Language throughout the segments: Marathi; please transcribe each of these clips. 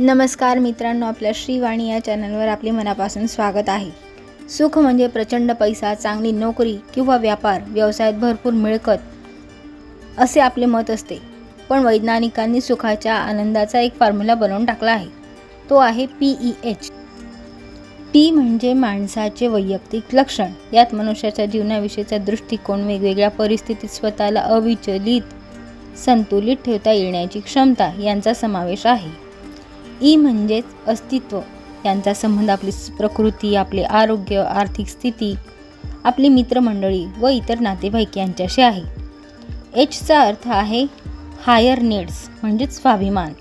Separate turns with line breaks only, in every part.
नमस्कार मित्रांनो आपल्या श्रीवाणी या चॅनलवर आपले मनापासून स्वागत आहे. सुख म्हणजे प्रचंड पैसा चांगली नोकरी किंवा व्यापार व्यवसायात भरपूर मिळकत असे आपले मत असते. पण वैज्ञानिकांनी सुखाच्या आनंदाचा एक फॉर्म्युला बनवून टाकला आहे. तो आहे पी ई एच पी म्हणजे माणसाचे वैयक्तिक लक्षण. यात मनुष्याच्या जीवनाविषयीचा दृष्टिकोन वेगवेगळ्या परिस्थितीत स्वतःला अविचलित संतुलित ठेवता येण्याची क्षमता यांचा समावेश आहे. ई म्हणजेच अस्तित्व. यांचा संबंध आपली प्रकृती आपले आरोग्य आर्थिक स्थिती आपली मित्रमंडळी व इतर नातेवाईक यांच्याशी आहे. एचचा अर्थ आहे हायर नीड्स म्हणजेच स्वाभिमान.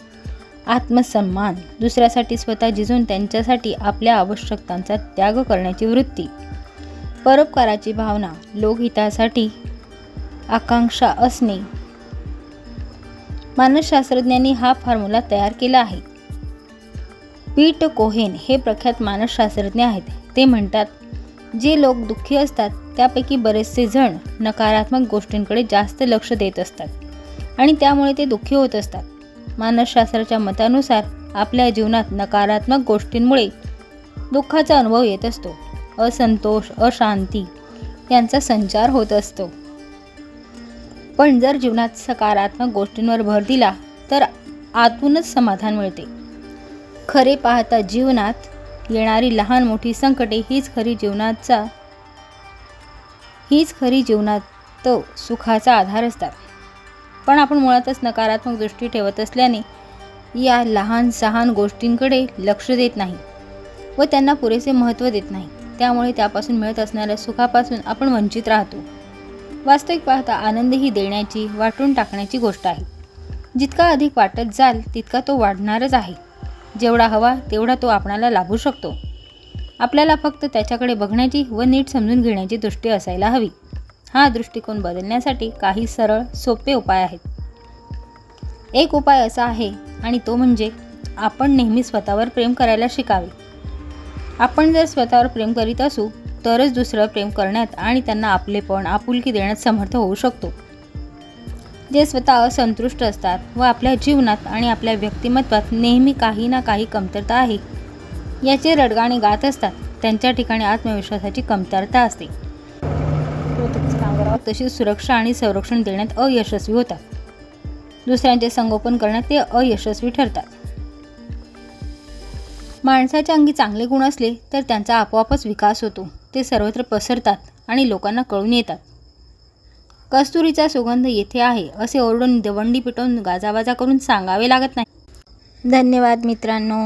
आत्मसन्मान दुसऱ्यासाठी स्वतः जिजून त्यांच्यासाठी आपल्या आवश्यकतांचा त्याग करण्याची वृत्ती. परोपकाराची भावना लोकहितासाठी आकांक्षा असणे. मानसशास्त्रज्ञांनी हा फॉर्म्युला तयार केला आहे. पीट कोहेन हे प्रख्यात मानसशास्त्रज्ञ आहेत. ते म्हणतात जे लोक दुःखी असतात त्यापैकी बरेचसे जण नकारात्मक गोष्टींकडे जास्त लक्ष देत असतात आणि त्यामुळे ते दुःखी होत असतात. मानसशास्त्राच्या मतानुसार आपल्या जीवनात नकारात्मक गोष्टींमुळे दुःखाचा अनुभव येत असतो. असंतोष अशांती यांचा संचार होत असतो. पण जर जीवनात सकारात्मक गोष्टींवर भर दिला तर आतूनच समाधान मिळते. खरे पाहता जीवनात येणारी लहान मोठी संकटे हीच खरी जीवनाचा हीच खरी जीवनात सुखाचा आधार असतात. पण आपण मुळातच नकारात्मक दृष्टी ठेवत असल्याने या लहान सहान गोष्टींकडे लक्ष देत नाही व त्यांना पुरेसे महत्त्व देत नाही. त्यामुळे त्यापासून मिळत असणाऱ्या सुखापासून आपण वंचित राहतो. वास्तविक पाहता आनंद ही देण्याची वाटून टाकण्याची गोष्ट आहे. जितका अधिक वाटत जाल तितका तो वाढणारच आहे. जेवढा हवा तेवढा तो आपणाला लाभू शकतो. आपल्याला फक्त त्याच्याकडे बघण्याची व नीट समजून घेण्याची दृष्टी असायला हवी. हा दृष्टिकोन बदलण्यासाठी काही सरळ सोपे उपाय आहेत. एक उपाय असा आहे आणि तो म्हणजे आपण नेहमी स्वतःवर प्रेम करायला शिकावे. आपण जर स्वतःवर प्रेम करीत असू तरच दुसरं प्रेम करण्यात आणि त्यांना आपलेपण आपुलकी देण्यात समर्थ होऊ शकतो. जे स्वतः असंतुष्ट असतात व आपल्या जीवनात आणि आपल्या व्यक्तिमत्वात नेहमी काही ना काही कमतरता आहे. याचे रडगाणे गात असतात. त्यांच्या ठिकाणी आत्मविश्वासाची कमतरता असते. तशी सुरक्षा आणि संरक्षण देण्यात अयशस्वी होतात. दुसऱ्यांचे संगोपन करण्यात ते अयशस्वी ठरतात. माणसाच्या अंगी चांगले गुण असले तर त्यांचा आपोआपच विकास होतो. ते सर्वत्र पसरतात आणि लोकांना कळून येतात. कस्तुरीचा सुगंध येथे आहे असे ओरडून दवंडी पिटवून गाजावाजा करून सांगावे लागत नाही. धन्यवाद मित्रांनो.